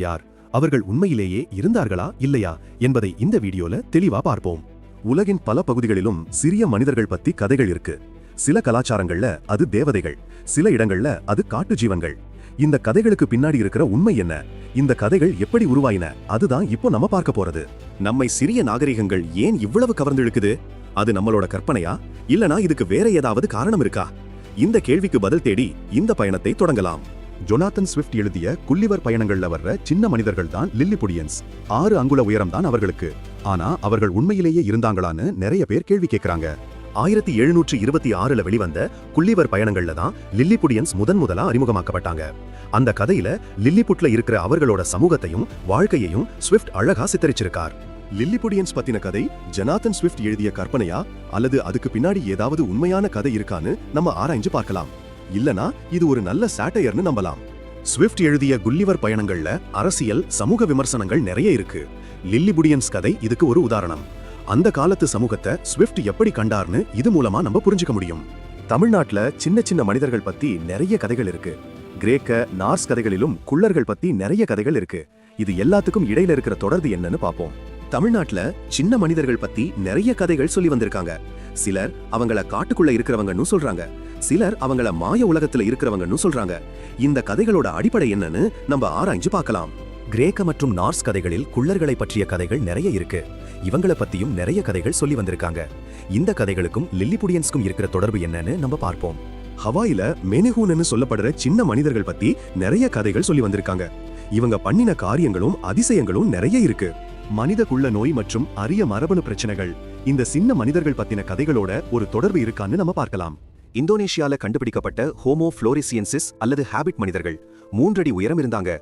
யார்? அவர்கள் உண்மையிலேயே இருந்தார்களா? இல்லையா? என்பதை இந்த வீடியோல தெளிவா பார்ப்போம். உலகின் பல பகுதிகளிலும் சிறிய மனிதர்கள் பத்தி கதைகள் இருக்கு. சில கலாச்சாரங்கள்ல அது தேவதைகள் சில இடங்கள்ல அது காட்டு ஜீவன்கள். இந்த கதைகளுக்கு பின்னாடி இருக்கிற உண்மை என்ன? இந்த கதைகள் எப்படி உருவாயின? அதுதான் இப்போ நம்ம பார்க்க போறது. நம்மை சிறிய நாகரிகங்கள் ஏன் இவ்வளவு கவர்ந்திழுக்குது? அது நம்மளோட கற்பனையா? இல்லனா இதுக்கு வேற ஏதாவது காரணம் இருக்கா? இந்த கேள்விக்கு பதில் தேடி இந்த பயணத்தை தொடங்கலாம். ஜொனாத்தன் ஸ்விஃப்ட் எழுதிய குல்லிவர் பயணங்கள்ல வர்ற சின்ன மனிதர்கள் தான் லில்லிபுடியன்ஸ் ஆறு அங்குல உயரம் தான் அவர்களுக்கு. ஆனா அவர்கள் உண்மையிலேயே இருந்தாங்களான்னு நிறைய பேர் கேள்வி கேட்கிறாங்க ஆயிரத்தி எழுநூற்று இருபத்தி ஆறுல வெளிவந்த குள்ளிவர் பயணங்கள்ல தான் லில்லிபுடியன்ஸ் முதன் முதலா அறிமுகமாக்கப்பட்டாங்க. அந்த கதையில லில்லிபுட்ல இருக்கிற அவர்களோட சமூகத்தையும் வாழ்க்கையையும் ஸ்விஃப்ட் அழகா சித்தரிச்சிருக்கார். லில்லிபுடியன்ஸ் பத்தின கதை ஜனாதன் ஸ்விஃப்ட் எழுதிய கற்பனையா? அல்லது அதுக்கு பின்னாடி ஏதாவது உண்மையான கதை இருக்கான்னு நம்ம ஆராய்ஞ்சு பார்க்கலாம். இல்லனா இது ஒரு நல்ல சாட்டையர்னு நம்பலாம். ஸ்விஃப்ட் எழுதிய குல்லிவர் பயணங்கள்ல அரசியல் சமூக விமர்சனங்கள் நிறைய இருக்கு. லில்லிபுடியன்ஸ் கதை இதுக்கு ஒரு உதாரணம். அந்த காலத்து சமூகத்தை ஸ்விஃப்ட் எப்படி கண்டார்னு இது மூலமா நம்ம புரிஞ்சுக்க முடியும். தமிழ்நாட்டுல சின்ன சின்ன மனிதர்கள் பத்தி நிறைய கதைகள் இருக்கு. கிரேக்க நார்ஸ் கதைகளிலும் குள்ளர்கள் பத்தி நிறைய கதைகள் இருக்கு. இது எல்லாத்துக்கும் இடையில இருக்கிற தொடர்பு என்னன்னு பார்ப்போம் தமிழ்நாட்டுல சின்ன மனிதர்கள் பத்தி நிறைய கதைகள் சொல்லி வந்திருக்காங்க. சிலர் அவங்கள காட்டுக்குள்ள இருக்கிறவங்கன்னு சொல்றாங்க. சிலர் அவங்கள மாய உலகத்துல இருக்கிறவங்கன்னு சொல்றாங்க. இந்த கதைகளோட அடிப்படை என்னன்னு நம்ம ஆராய்ஞ்சு பார்க்கலாம். கிரேக்க மற்றும் நார்ஸ் கதைகளில் குள்ளர்களை பற்றிய கதைகள் நிறைய இருக்கு. இவங்கள பத்தியும் நிறைய கதைகள் சொல்லி வந்திருக்காங்க. இந்த கதைகளுக்கும் லில்லிபுடியன்ஸ்க்கும் இருக்கிற தொடர்பு என்னன்னு நம்ம பார்ப்போம். ஹவாயில மெனுஹூன்னு சொல்லப்படுற சின்ன மனிதர்கள் பத்தி நிறைய கதைகள் சொல்லி வந்திருக்காங்க. இவங்க பண்ணின காரியங்களும் அதிசயங்களும் நிறைய இருக்கு. மனித குள்ள நோய் மற்றும் அரிய மரபணு பிரச்சனைகள் இந்த சின்ன மனிதர்கள் பத்தின கதைகளோட ஒரு தொடர்பு இருக்கான்னு நம்ம பார்க்கலாம். இந்தோனேஷியால கண்டுபிடிக்கப்பட்ட ஹோமோ புளோரிசியன்சிஸ் அல்லது ஹாபிட் மனிதர்கள் மூன்றடி உயரம் இருந்தாங்க.